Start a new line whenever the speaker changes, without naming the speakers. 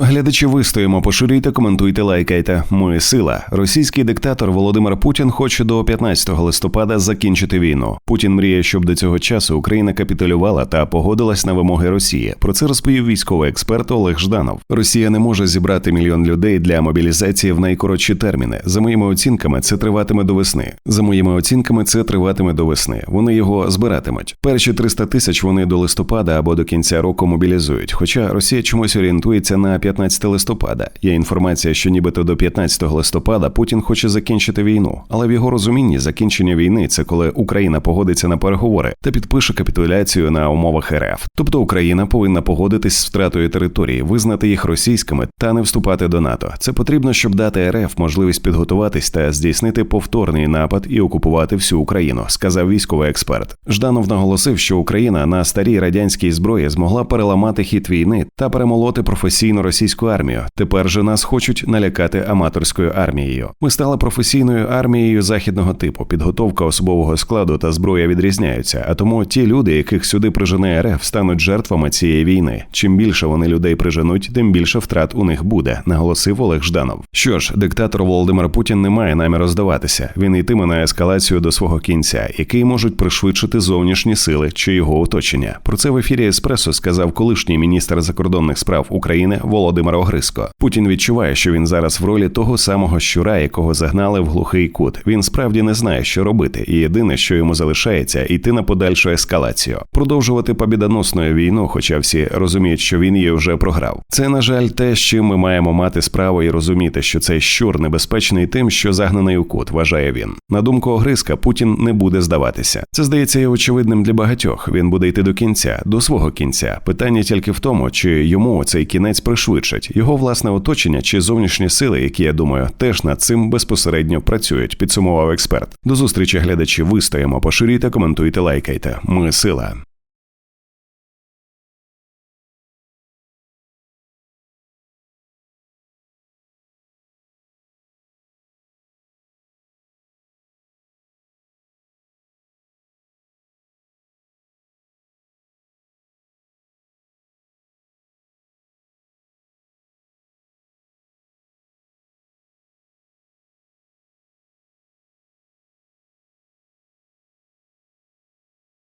Глядачі вистоїмо, поширюйте, коментуйте, лайкайте. Ми сила. Російський диктатор Володимир Путін хоче до 15 листопада закінчити війну. Путін мріє, щоб до цього часу Україна капітулювала та погодилась на вимоги Росії. Про це розповів військовий експерт Олег Жданов. Росія не може зібрати мільйон людей для мобілізації в найкоротші терміни. За моїми оцінками, це триватиме до весни. За моїми оцінками, це триватиме до весни. Вони його збиратимуть. Перші 300 тисяч вони до листопада або до кінця року мобілізують. Хоча Росія чомусь орієнтується на 15 листопада. Є інформація, що нібито до 15 листопада Путін хоче закінчити війну, але в його розумінні закінчення війни це коли Україна погодиться на переговори та підпише капітуляцію на умовах РФ. Тобто Україна повинна погодитись з втратою території, визнати їх російськими та не вступати до НАТО. Це потрібно, щоб дати РФ можливість підготуватись та здійснити повторний напад і окупувати всю Україну, сказав військовий експерт. Жданов наголосив, що Україна на старій радянській зброї змогла переламати хід війни та перемолоти професійну російську армію. Тепер же нас хочуть налякати аматорською армією. Ми стали професійною армією західного типу. Підготовка особового складу та зброя відрізняються. А тому ті люди, яких сюди прижене РФ, стануть жертвами цієї війни. Чим більше вони людей приженуть, тим більше втрат у них буде, наголосив Олег Жданов. Що ж, диктатор Володимир Путін не має наміру здаватися. Він йтиме на ескалацію до свого кінця, який можуть пришвидшити зовнішні сили чи його оточення. Про це в ефірі Еспресо сказав колишній міністр закордонних справ України Володимир Огриско. Путін відчуває, що він зараз в ролі того самого щура, якого загнали в глухий кут. Він справді не знає, що робити, і єдине, що йому залишається, йти на подальшу ескалацію, продовжувати побідоносною війну, хоча всі розуміють, що він її вже програв. Це на жаль, те, з чим ми маємо мати справу і розуміти, що цей щур небезпечний тим, що загнаний у кут, вважає він. На думку Огриска, Путін не буде здаватися. Це здається є очевидним для багатьох. Він буде йти до кінця, до свого кінця. Питання тільки в тому, чи йому цей кінець пришвидшить його власне оточення чи зовнішні сили, які я думаю, теж над цим безпосередньо працюють. Підсумував експерт. До зустрічі глядачі. Вистоїмо, поширюйте, коментуйте, лайкайте. Ми сила.